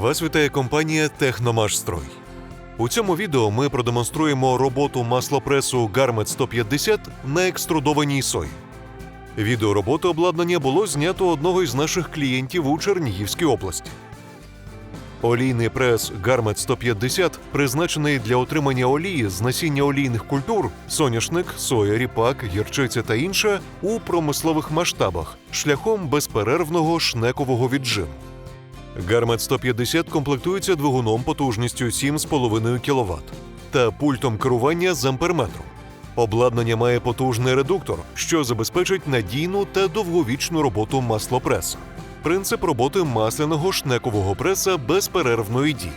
Вас вітає компанія Техномашстрой. У цьому відео ми продемонструємо роботу маслопресу Garmet 150 на екструдованій сої. Відео роботи обладнання було знято одного із наших клієнтів у Чернігівській області. Олійний прес Garmet 150 призначений для отримання олії з насіння олійних культур соняшник, соя, ріпак, гірчиця та інше у промислових масштабах шляхом безперервного шнекового віджиму. Гармет 150 комплектується двигуном потужністю 7,5 кВт та пультом керування з амперметром. Обладнання має потужний редуктор, що забезпечить надійну та довговічну роботу маслопреса. Принцип роботи масляного шнекового преса безперервної дії.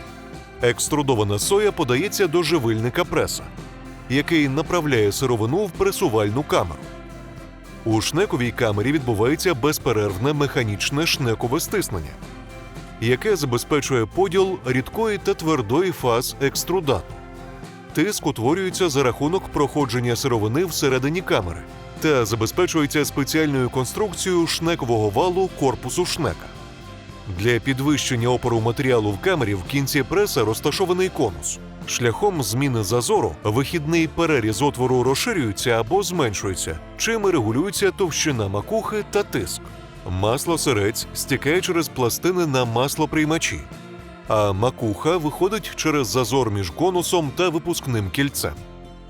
Екструдована соя подається до живильника преса, який направляє сировину в пресувальну камеру. У шнековій камері відбувається безперервне механічне шнекове стиснення яке забезпечує поділ рідкої та твердої фаз екструдату. Тиск утворюється за рахунок проходження сировини всередині камери та забезпечується спеціальною конструкцією шнекового валу корпусу шнека. Для підвищення опору матеріалу в камері в кінці преса розташований конус. Шляхом зміни зазору вихідний переріз отвору розширюється або зменшується, чим регулюється товщина макухи та тиск. Масло сирець стікає через пластини на маслоприймачі, а макуха виходить через зазор між конусом та випускним кільцем.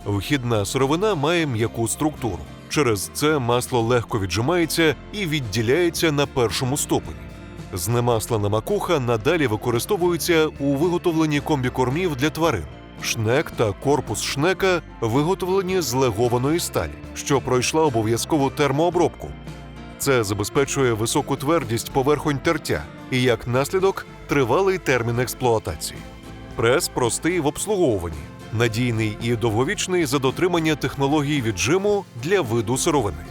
Вхідна сировина має м'яку структуру. Через це масло легко віджимається і відділяється на першому ступені. Знемаслена макуха надалі використовується у виготовленні комбікормів для тварин. Шнек та корпус шнека виготовлені з легованої сталі, що пройшла обов'язкову термообробку. Це забезпечує високу твердість поверхонь тертя і, як наслідок, тривалий термін експлуатації. Прес простий в обслуговуванні, надійний і довговічний за дотримання технології віджиму для виду сировини.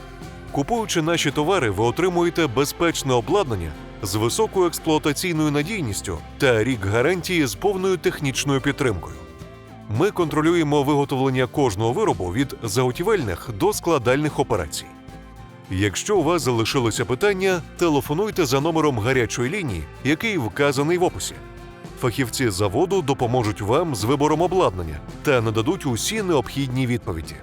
Купуючи наші товари, ви отримуєте безпечне обладнання з високою експлуатаційною надійністю та рік гарантії з повною технічною підтримкою. Ми контролюємо виготовлення кожного виробу від заготівельних до складальних операцій. Якщо у вас залишилося питання, телефонуйте за номером гарячої лінії, який вказаний в описі. Фахівці заводу допоможуть вам з вибором обладнання та нададуть усі необхідні відповіді.